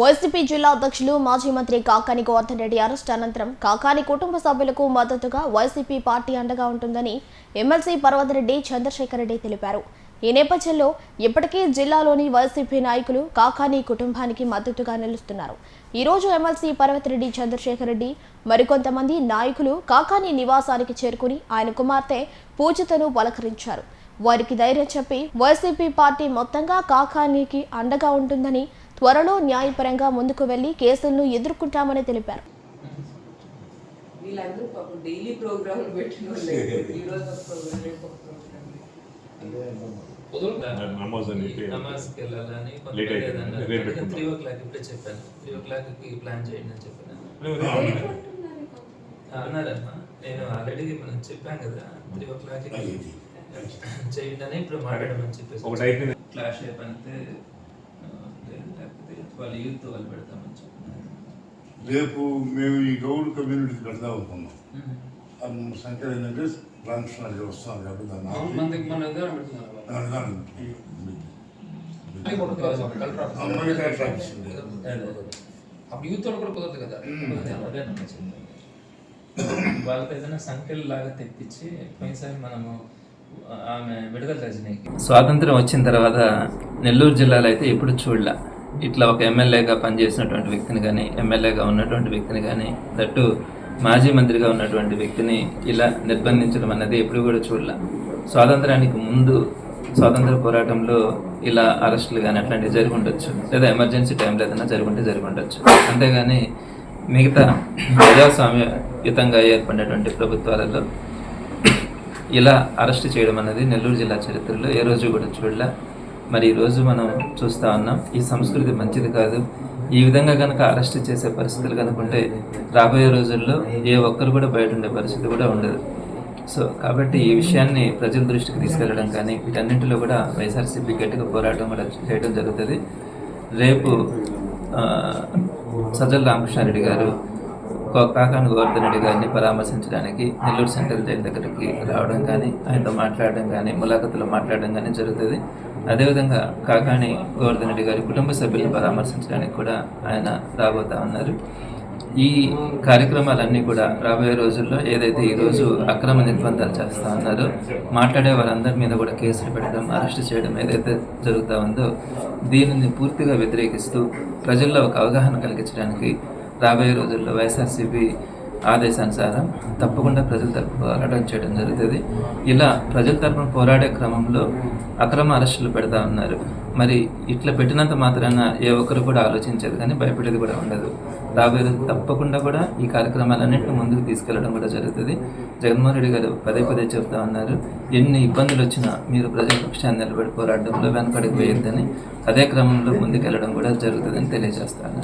YCP జిల్లా అధ్యక్షులు మాజీ మంత్రి కాకాని గోవర్ధన్ రెడ్డి అరెస్ట్ అనంతరం కాకాని కుటుంబ సభ్యులకు మద్దతుగా వైసీపీ పార్టీ అండగా ఉంటుందని ఎమ్మెల్సీ పర్వతరెడ్డి చంద్రశేఖర్ రెడ్డి తెలిపారు. ఈ నేపథ్యంలో ఇప్పటికీ జిల్లాలోని వైసీపీ నాయకులు కాకాని కుటుంబానికి మద్దతుగా నిలుస్తున్నారు. ఈరోజు ఎమ్మెల్సీ పర్వతరెడ్డి చంద్రశేఖర్ రెడ్డి మరికొంతమంది నాయకులు కాకాని నివాసానికి చేరుకుని ఆయన కుమార్తె పూజితను పలకరించారు. వారికి ధైర్యం చెప్పి వైసీపీ పార్టీ మొత్తంగా కాకానికి అండగా ఉంటుందని త్వరలో న్యాయపరంగా ముందుకు వెళ్ళి కేసులను ఎదుర్కొంటామని తెలిపారు. వీళ్ళందరూ పాపం డైలీ ప్రోగ్రామ్ పెట్టిన వెళ్ళాలని. త్రీ ఓ క్లాక్ ఇప్పుడే చెప్పాను. త్రీ ఓ క్లాక్కి ప్లాన్ చేయండి అని చెప్పాను. అన్నారమ్మా. నేను ఆల్రెడీ మనం చెప్పాను కదా. త్రీ ఓ క్లాక్ చేయండి అని ఇప్పుడు మాట్లాడమని చెప్పేసి. క్లాష్ వాళ్ళ యూత్ వాళ్ళు పెడతామని చెప్పినారు రేపు మేము ఈ గౌడ్ కమ్యూనిటీకి పెడదాం అనుకున్నాం. అది మన సంఖ్య ఏంటంటే రామకృష్ణ గారు వస్తున్నారు కాబట్టి. అప్పుడు యూత్ వాళ్ళు కూడా కుదరదు కదా. వాళ్ళకి ఏదైనా సంఖ్యలు లాగా తెప్పించి పోయినసారి మనము ఆమె విడుదల రజనీకి. స్వాతంత్రం వచ్చిన తర్వాత నెల్లూరు జిల్లాలో అయితే ఎప్పుడు చూడలే. ఇట్లా ఒక ఎమ్మెల్యేగా పనిచేసినటువంటి వ్యక్తిని కానీ ఎమ్మెల్యేగా ఉన్నటువంటి వ్యక్తిని కానీ దట్టు మాజీ మంత్రిగా ఉన్నటువంటి వ్యక్తిని ఇలా నిర్బంధించడం అనేది ఎప్పుడు కూడా చూడలే. స్వాతంత్రానికి ముందు స్వాతంత్ర పోరాటంలో ఇలా అరెస్టులు కానీ అట్లాంటివి జరుగుండొచ్చు. లేదా ఎమర్జెన్సీ టైంలో ఏదైనా జరుగుంటే జరుగుండొచ్చు. అంతేగాని మిగతా ప్రజాస్వామ్యయుతంగా ఏర్పడినటువంటి ప్రభుత్వాలలో ఇలా అరెస్ట్ చేయడం అనేది నెల్లూరు జిల్లా చరిత్రలో ఏ రోజు కూడా చూడలే. మరి ఈరోజు మనం చూస్తా ఉన్నాం ఈ సంస్కృతి మంచిది కాదు. ఈ విధంగా కనుక అరెస్ట్ చేసే పరిస్థితులు కనుకుంటే రాబోయే రోజుల్లో ఏ ఒక్కరు కూడా బయట ఉండే పరిస్థితి కూడా ఉండదు. సో కాబట్టి ఈ విషయాన్ని ప్రజల దృష్టికి తీసుకెళ్ళడం కానీ వీటన్నింటిలో కూడా వైఎస్ఆర్సీపీ గట్టిగా పోరాటం కూడా చేయడం జరుగుతుంది. రేపు ఆ, సజ్జల రామకృష్ణారెడ్డి గారు కాకాని గోవర్ధనుడి గారిని పరామర్శించడానికి నెల్లూరు సెంట్రల్ జైలు దగ్గరికి రావడం కానీ ఆయనతో మాట్లాడడం కానీ ములాఖతులు మాట్లాడడం కానీ జరుగుతుంది. అదేవిధంగా కాకాని గోవర్ధనుడి గారి కుటుంబ సభ్యులను పరామర్శించడానికి కూడా ఆయన రాబోతా ఉన్నారు. ఈ కార్యక్రమాలన్నీ కూడా రాబోయే రోజుల్లో ఏదైతే ఈ రోజు అక్రమ నిర్బంధాలు చేస్తూ ఉన్నారో మాట్లాడే వారందరి మీద కూడా కేసులు పెట్టడం అరెస్ట్ చేయడం ఏదైతే జరుగుతూ ఉందో దీనిని పూర్తిగా వ్యతిరేకిస్తూ ప్రజల్లో ఒక అవగాహన కలిగించడానికి రాబోయే రోజుల్లో వైఎస్ఆర్సీపీ ఆదేశానుసారం తప్పకుండా ప్రజల తరపు పోరాటం చేయడం జరుగుతుంది. ఇలా ప్రజల తరపున పోరాడే క్రమంలో అక్రమ అరెస్టులు పెడతా ఉన్నారు. మరి ఇట్లా పెట్టినంత మాత్రాన ఏ ఒక్కరు కూడా ఆలోచించేది కానీ భయపడేది కూడా ఉండదు. రాబోయే రోజు తప్పకుండా కూడా ఈ కార్యక్రమాలన్నింటినీ ముందుకు తీసుకెళ్ళడం కూడా జరుగుతుంది. జగన్మోహన్ రెడ్డి గారు పదే పదే చెప్తా ఉన్నారు ఎన్ని ఇబ్బందులు వచ్చినా మీరు ప్రజల పక్షాన్ని నిలబడి పోరాటంలో వెనకడికి పోయొద్దని అదే క్రమంలో ముందుకెళ్ళడం కూడా జరుగుతుందని తెలియజేస్తాను